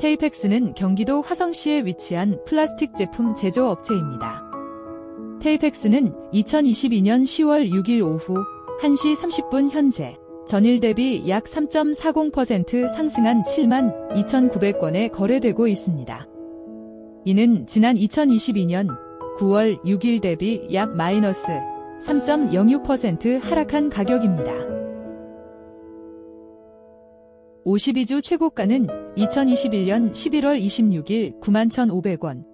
테이펙스는 경기도 화성시에 위치한 플라스틱 제품 제조업체입니다. 테이펙스는 2022년 10월 6일 오후 1시 30분 현재 전일 대비 약 3.40% 상승한 7만 2,900건에 거래되고 있습니다. 이는 지난 2022년 9월 6일 대비 약 마이너스 3.06% 하락한 가격입니다. 52주 최고가는 2021년 11월 26일 91,500원.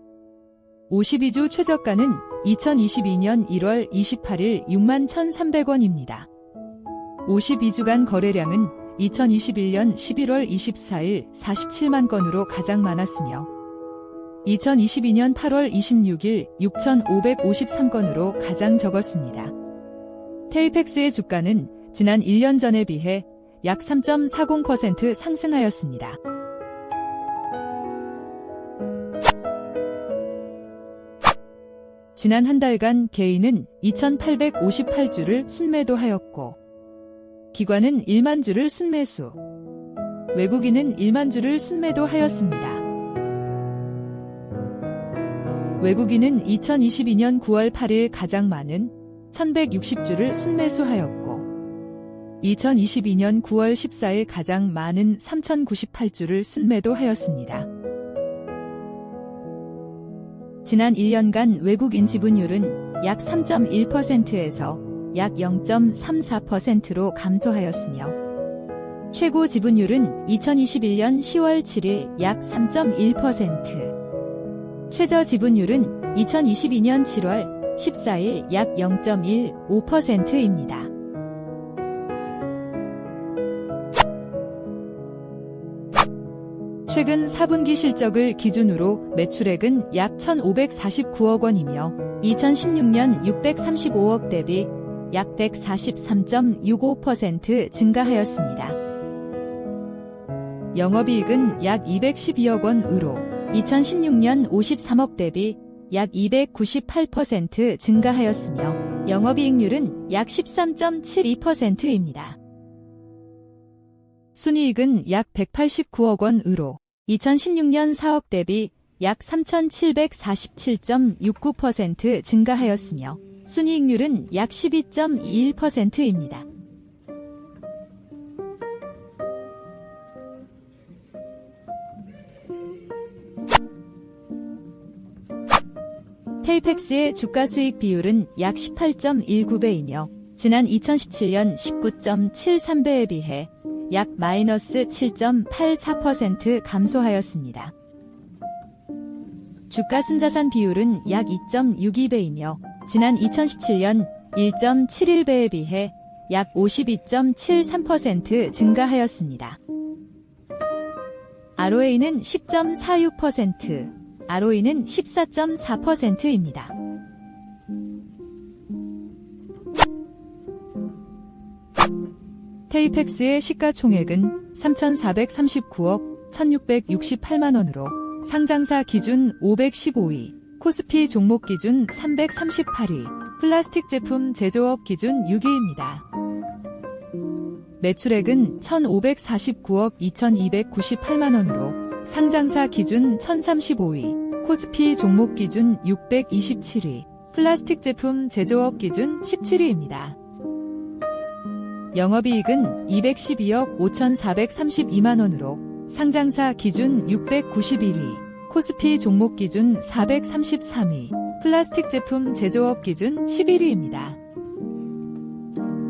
52주 최저가는 2022년 1월 28일 61,300원입니다. 52주간 거래량은 2021년 11월 24일 47만 건으로 가장 많았으며 2022년 8월 26일 6,553건으로 가장 적었습니다. 테이펙스의 주가는 지난 1년 전에 비해 약 3.40% 상승하였습니다. 지난 한 달간 개인은 2,858주를 순매도하였고 기관은 1만 주를 순매수, 외국인은 1만 주를 순매도하였습니다. 외국인은 2022년 9월 8일 가장 많은 1160주를 순매수하였고 2022년 9월 14일 가장 많은 3098주를 순매도하였습니다. 지난 1년간 외국인 지분율은 약 3.1%에서 약 0.34%로 감소하였으며 최고 지분율은 2021년 10월 7일 약 3.1%, 최저 지분율은 2022년 7월 14일 약 0.15%입니다. 최근 4분기 실적을 기준으로 매출액은 약 1,549억 원이며 2016년 635억 대비 약 143.65% 증가하였습니다. 영업이익은 약 212억 원으로 2016년 53억 대비 약 298% 증가하였으며 영업이익률은 약 13.72%입니다. 순이익은 약 189억 원으로 2016년 4억 대비 약 3,747.69% 증가하였으며 순이익률은 약 12.21%입니다. 텔펙스의 주가 수익 비율은 약 18.19배이며 지난 2017년 19.73배에 비해 약 마이너스 7.84% 감소하였습니다. 주가 순자산 비율은 약 2.62배이며 지난 2017년 1.71배에 비해 약 52.73% 증가하였습니다. ROA는 10.46%, ROE는 14.4%입니다. 테이펙스의 시가총액은 3,439억 1,668만 원으로 상장사 기준 515위, 코스피 종목 기준 338위, 플라스틱 제품 제조업 기준 6위입니다. 매출액은 1,549억 2,298만 원으로 상장사 기준 1,035위, 코스피 종목 기준 627위, 플라스틱 제품 제조업 기준 17위입니다. 영업이익은 212억 5,432만 원으로 상장사 기준 691위, 코스피 종목 기준 433위, 플라스틱 제품 제조업 기준 11위입니다.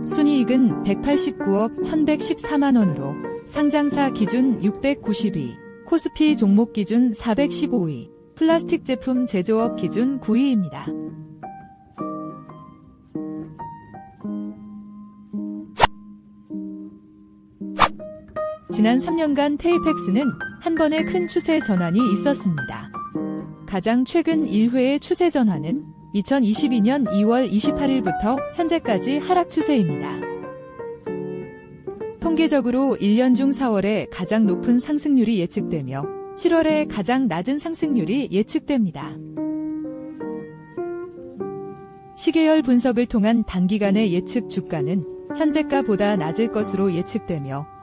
순이익은 189억 1114만 원으로 상장사 기준 692, 코스피 종목 기준 415위, 플라스틱 제품 제조업 기준 9위입니다. 지난 3년간 테이펙스는 한 번의 큰 추세 전환이 있었습니다. 가장 최근 1회의 추세 전환은 2022년 2월 28일부터 현재까지 하락 추세입니다. 통계적으로 1년 중 4월에 가장 높은 상승률이 예측되며 7월에 가장 낮은 상승률이 예측됩니다. 시계열 분석을 통한 단기간의 예측 주가는 현재가보다 낮을 것으로 예측되며